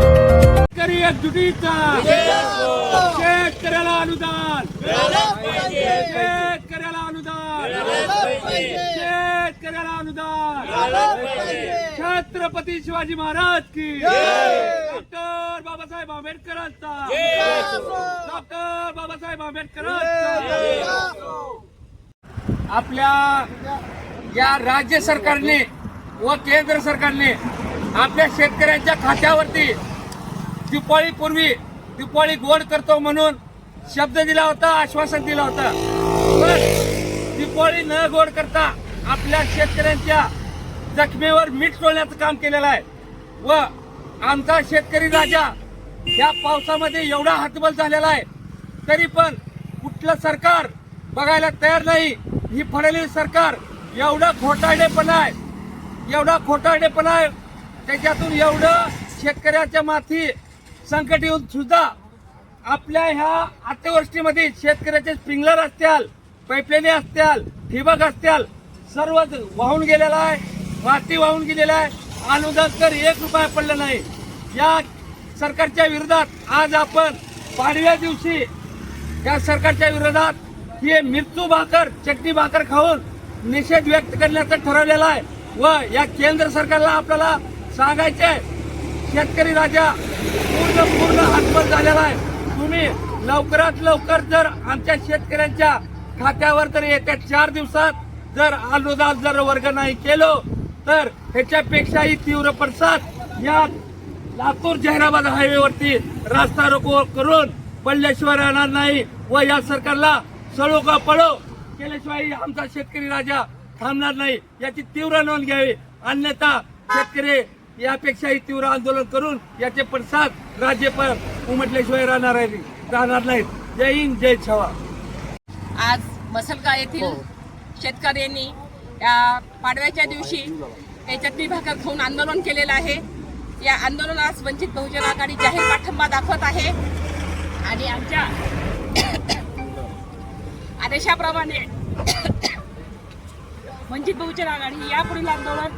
शेतकरी एकजुटीचा. शेतकऱ्याला अनुदान. शेतकऱ्याला अनुदान. शेतकऱ्याला अनुदान. छत्रपती शिवाजी महाराज की. डॉक्टर बाबासाहेब आंबेडकरांचा. डॉक्टर बाबासाहेब आंबेडकरांचा. आपल्या या राज्य सरकारने व केंद्र सरकारने आपल्या शेतकऱ्यांच्या खात्यावरती दिपाळीपूर्वी दिपाळी गोड करतो म्हणून शब्द दिला होता आश्वासन दिलं होतं. पण दिपाळी न गोड करता आपल्या शेतकऱ्यांच्या जखमेवर मीठ सोडण्याचं काम केलेलं आहे. व आमचा शेतकरी राजा या पावसामध्ये एवढा हातबल झालेला आहे तरी पण कुठलं सरकार बघायला तयार नाही. ही फडणवीस सरकार एवढं घोटाळेपणा आहे. एवढा घोटाळेपणा आहे. त्याच्यातून एवढं शेतकऱ्याच्या माथी संकट येऊन सुद्धा आपल्या ह्या अतिवृष्टीमध्ये शेतकऱ्याचे स्प्रिंगलर असत्याल पाईपलाईन असत्याल ठिबक असत्याल सर्व वाहून गेलेला आहे. माती वाहून गेलेला आहे. अनुदान तर एक रुपया पडलं नाही. या सरकारच्या विरोधात आज आपण पाडव्या दिवशी या सरकारच्या विरोधात हे मिरचू भाकर चटणी भाकर खाऊन निषेध व्यक्त करण्याचं ठरवलेला आहे. व या केंद्र सरकारला आपल्याला सांगायचे आहे शेतकरी राजा पूर्ण पूर्ण हातभर झालेला आहे. तुम्ही लवकरात लवकर जर आमच्या शेतकऱ्यांच्या खात्यावर तर येत्या चार दिवसात जर अनुदान जर वर्ग नाही केलो तर ह्याच्यापेक्षाही तीव्र प्रसाद या लातूर जहराबाद हायवेवरती रास्ता रोको करून पडल्याशिवाय राहणार नाही व या सरकारला सळो का पळो. केल्याशिवाय आमचा शेतकरी राजा थांबणार नाही. याची तीव्र नोंद घ्यावी. अन्यथा शेतकरी यापेक्षाही तीव्र आंदोलन करून याचे पडसाद राज्यपाल उमटल्याशिवाय राहणार आहे राहणार नाहीत. जय हिंद जय छवा. आज मसलगा येथील शेतकऱ्यांनी या पाडव्याच्या दिवशी हे चटणी भाकर खाऊन आंदोलन केलेलं आहे. या आंदोलनास वंचित बहुजन आघाडी जाहीर पाठिंबा दाखवत आहे. आणि आमच्या आदेशाप्रमाणे वंचित बहुजन आघाडी यापुढील आंदोलन.